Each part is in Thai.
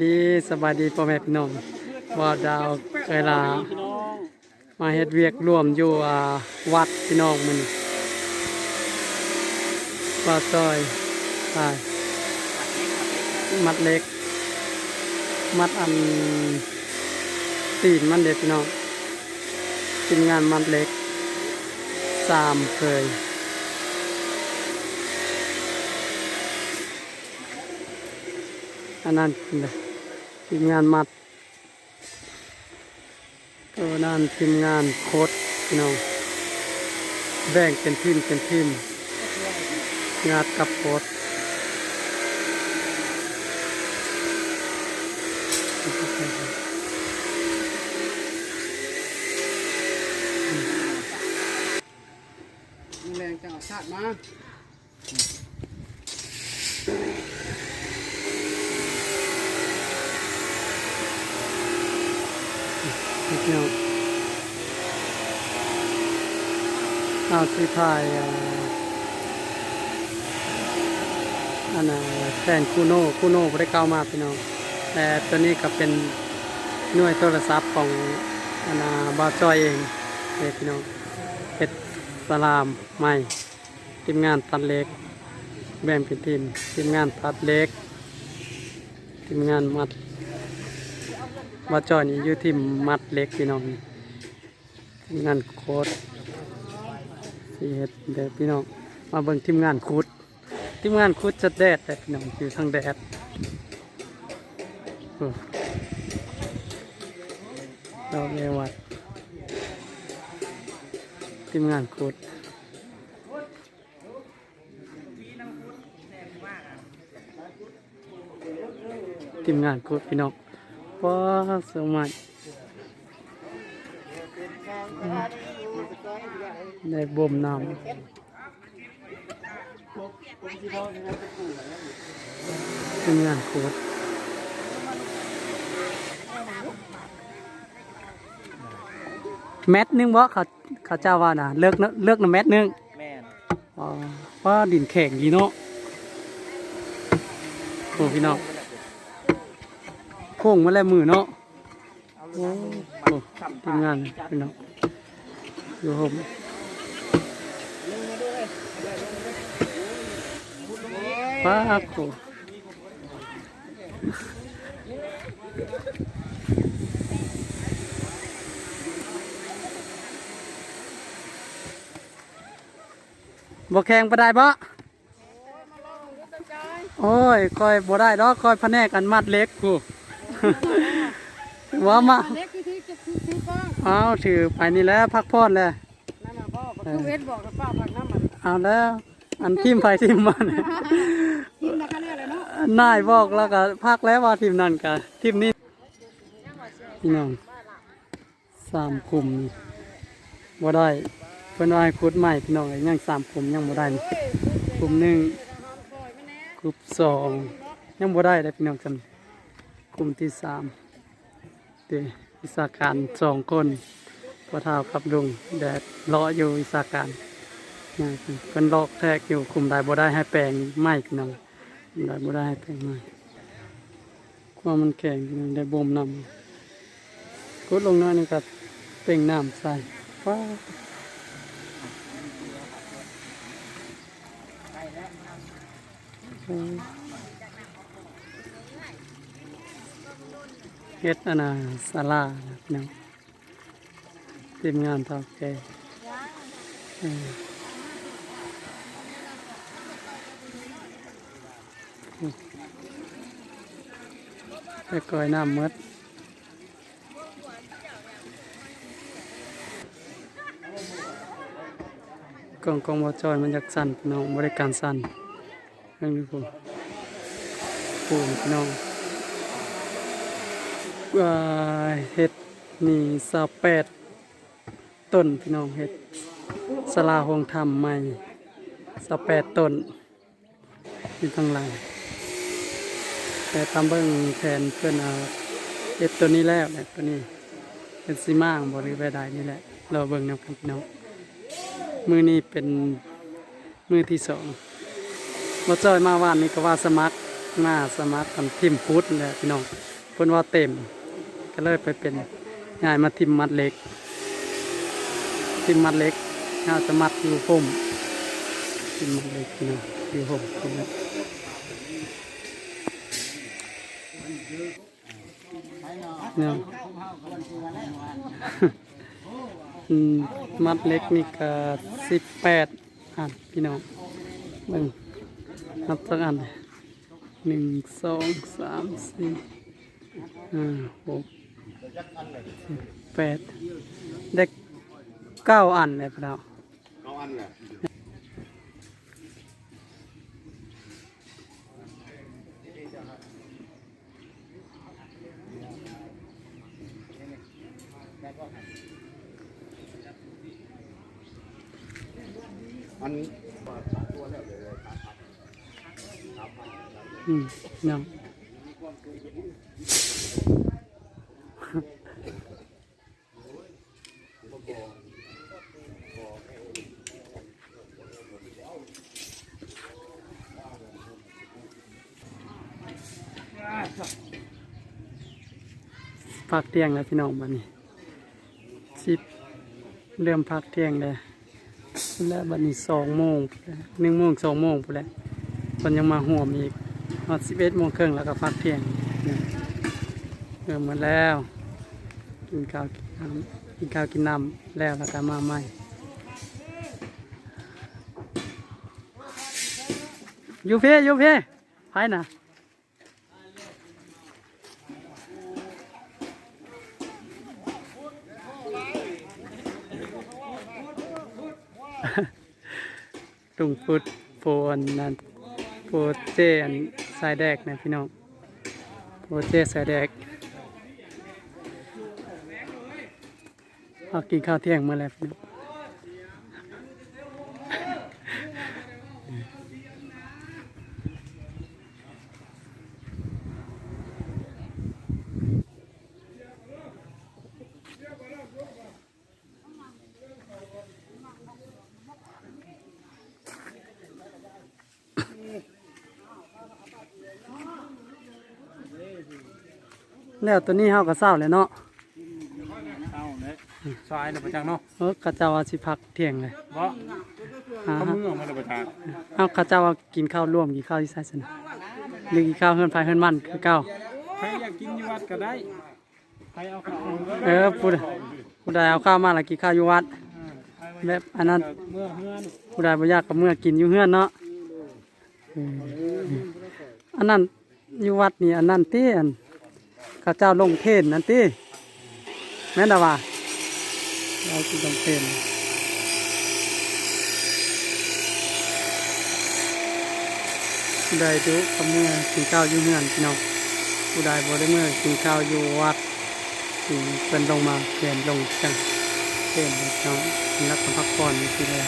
ดีสบายดีพ่อแม่พี่น้องบ่าดาวเคยลามาเฮ็ดเวียกร่วมอยู่วัดพี่น้องมันว่าซอยใช่มัดเล็ก มัดอันตีนมันเด็ดพี่น้องทีมงานมัดเล็กสามเคยอันนั้นเลย ทีมงานมัดตัวนั้นทีมงานโคดพี่น้องแบ่งเป็นทีมเป็นทีมงานกับโคดแรงจังชาติมา พี่น้องเอาที่ายอ่าอันน่ะแทนคูโน่คูโน่ไม่ได้เข้ามาพี่น้องแต่ตัวนี้ก็เป็นหน่วยโทรศัพท์ของอันน่ะบาจอยเองเด็พี่น้องเป็ดสลามใหม่ทีมงานตัดเล็ก แบ่งเป็นทีมทีมงานตัดเล็ก ทีมงานมัด มาจอนี่อยู่ที่มัดเล็กพี่น้องทีมงานโคตรสีเฮ็ดเด็พี่น้องมาเบิ่งทีมงานคุด ทีมงานคุดจะแดดแต่พี่น้องอยู่ทางแดดเราเรวัดทีมงานคุดทีมงานคุดพี่น้อง ว้าสมัยในบ่มน้ำเป็นงานโคตรแมทหนึงบ่เขาเขาเจ้าว่าน่ะเลิกนะเลิกนะแมทหนึงแม่นอ๋อว่าดินแข็งดีเนาะโอ้พี่น้อง โค้งมาแล้วมือเนาะโอ้โหทีมงานพี่น้องดูผมป้าโคบ่แข่งบ่ได้บ่โอ้ยคอยบ่ได้ดอกคอยพะแนกอันมัดเล็กกู ว่ามาเล็กที่ที่จะคือซื้อป้องเอาถือไปนี่แหล้วพักพอดเลยนั่นน่ะพ่อคือเวทบอกกับป้าผักน้ำมันเอาแล้วอันทีมไฟทีมมันกินนะคะเนี่ยเลยเนาะนายบอกแล้วก็พักแล้วว่าทีมนั่นกับทีมนี้พี่น้องสามกลุ่มนี่บ่ได้เพิ่นว่าให้คุดใหม่พี่น้องยังสามกลุ่มยังบ่ได้นี่กลุ่มหนึ่งกลุ่มสองยังบ่ได้เลยพี่น้องกัน กลุ่มที่สามเดวิสาการสองคนพ่อเท้ากับลุงแดดเลาะอยู่วิสาการเป็นลอกแทกอยู่กลุ่มใดบ่ได้ให้แปลงไม้พี่น้องได้บ่ได้ให้แปลงใหม่ความมันแข็งนได้บ่มน้ำกดลงน้อยหนึงก็เป่งน้ำใส่ว้า เฮ็ดอันน่ะศาลานะพี่น้องทีมงานท่าแกไปก่อยน้ำมดกองกองบอจอยมันอยากสั่นพี่น้องบริการสั่นเรื่องนี้ผมปูนพี่น้อง เห็ดนี่สาแปดต้นพี่น้องเห็ดสลาหงธรรมใหม่สาแปดต้นอยู่ข้างหลังแต่ตามเบิ้งแทนเพื่อนเอาเอ็ดตัวนี้แล้วเนี่ยตัวนี้เป็นซีมางบริเวณใดนี่แหละ เราเบิ้งนำกันพี่น้องมือนี้เป็นมือที่สองมาจอยมาว่านนี่ก็ว่าสมัครมาสมัครกันทีมฟุตแหละพี่น้องเพิ่นว่าเต็ม ก็เลยไปเป็นง่ายมาทีมมัดเล็กทีมมัดเล็กน่าจะมัดอยู่ผมทีมมัดเล็กน้องอยู่ผมพี่น้องเนี่ยมัดเล็กนี่ก็สิบแปดอันพี่น้องเบิ่งนับสักอันหนึ่งสองสามสี่ห้าหก แปดได้เก้าอันเลยพี่น้องเอาอันแหละอันอืมเนาะ พักเที่ยงแล้วพี่น้องบัดนี้สิบเริ่มพักเที่ยงแล้วแล้วบัดนี้สองโมงหนึ่งโมงสองโมงไปแล้วคนยังมาห่วมอีกตอนสิบเอ็ดโมงครึ่งแล้วก็พักเที่ยงเริ่มมาแล้ว กินข้าวกินน้ำกินข้าวกินน้ำแล้วแล้วก็มาใหม่อยู่เพ่อยู่เพ่ไปนะ ตุงฟุดโฟนนั่นโฟเจนสายแดกนะพี่น้องโฟเจสายแดกเอากินข้าวเที่ยงมาแล้วพี่น้อง แล้วตัวนี้เฮาก็เศร้าเลยเนาะเอาเลยซอยเลยประจังเนาะเออข้าเจ้าว่าสิพักเที่ยงเลยเพราะอ่าเขาฮะมือออกมาเลยประจังเอาข้าเจ้าว่ากินข้าวร่วมกินข้าวที่ไสสนะหรือกินข้าวเฮือนไฟเฮือนมันคือเก่าใครอยากกินอยู่วัดก็ได้ใครเอาข้าวเออผู้ใดผู้ใดเอาข้าวมาแล้วกินข้าวอยู่วัดแบบอันนั้นเมื่อเฮือนผู้ใดบ่อยากก็เมื่อกินอยู่เฮือนเนาะอออันนั้นอยู่วัดนี่อันนั้นเติอัน ข้าเจ้าลงเทนนั่นติแม่นดาว่าเราสิลงเทน์ผู้ดูกเมื่อกินข้าวอยู่เฮือนพี่น้องผู้ใดบ่ได้เมื่อกินข้าวอยู่วัดที่เพิ่นลงมาเปลี่ยนลงจังเทนน้องนักพักผ่อนนี่เลย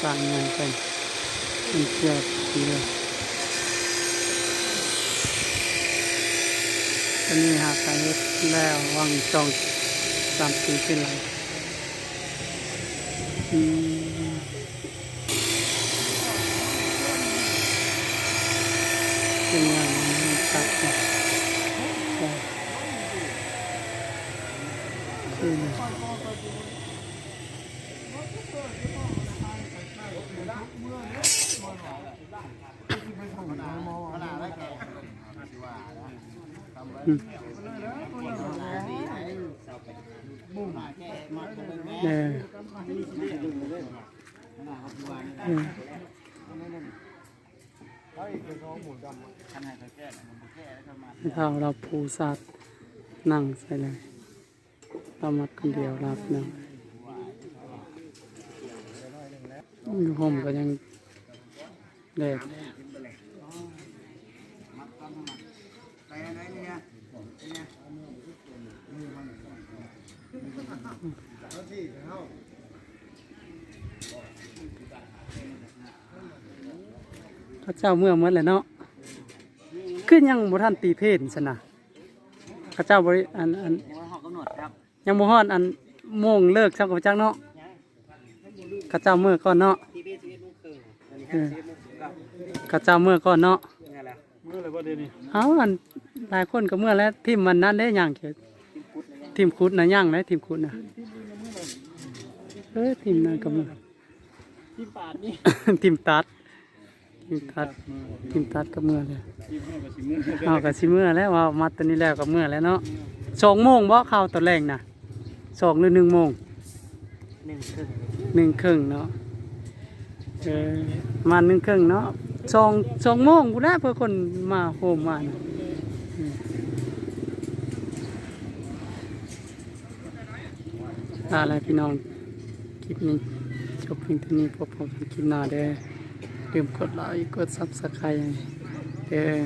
สร้างงานกันมัน เชื่อทีเลยอันนี้หากการแล้ววางจองสามปีขึ้นหลังอืมเป็นงานตัดเนี่ยคืออืม เออเออถ้าเราผูสัตว์นั่งใส่เลยเรามัดคนเดียวรับนั่งอยู่ห่มก็ยัง แดดพระเจ้าเมื่อเมื่อแหละเนาะขึ้นยังบ่ทันตีเพศสนะพระเจ้าบริอันอันยังบ่ฮอดอันโมงเลิกช่างกับจักเนาะข้าเจ้าเมื่อก่อนเนาะ ทีวีสิบเอ็ดโมงครึ่งอันนี้เออสิบเอ็ดโมงสิบเก้าข้าเจ้าเมื่อก่อนเนาะเนี่ยแหละมื้อเลยบ่เดี๋ยวนี้เอาอันหลายคนก็เมื่อแล้วทีมมันนั้นได้ย่างเขียทีมคุดนะย่างได้ทีมคุดนะเออทีมนั้นก็เมื่อที่ปาดนี่ทีมตัดทีมตัดทีมตัดก็เมื่อเลยที่มื้อก็สิมื้อเอาก็สิเมื่อแล้วว่ามาตอนนี้แล้วก็เมื่อแล้วเนาะสองโมงบ่เข้าตอนแรกนะสองหรือหนึ่งโมงหนึ่งครึ่งหนึ่งครึ่งเนาะเออประมาณหนึ่งครึ่งเนาะ สองสองโมงกูได้เพื่อคนมาโฮมมานะอะไรพี่น้องคลิปนี้จบเพียงเท่านี้พบกันคลิปหน้าเด้อลืมกดไลค์กดซับสไครต์เด้อ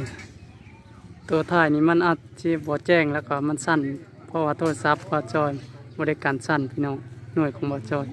ตัวถ่ายนี่มันอาจจะบ่แจ้งแล้วก็มันสั้น เพราะว่าโทรศัพท์บ่จอยบริการสั้นพี่น้องหน่วยของบ่จอย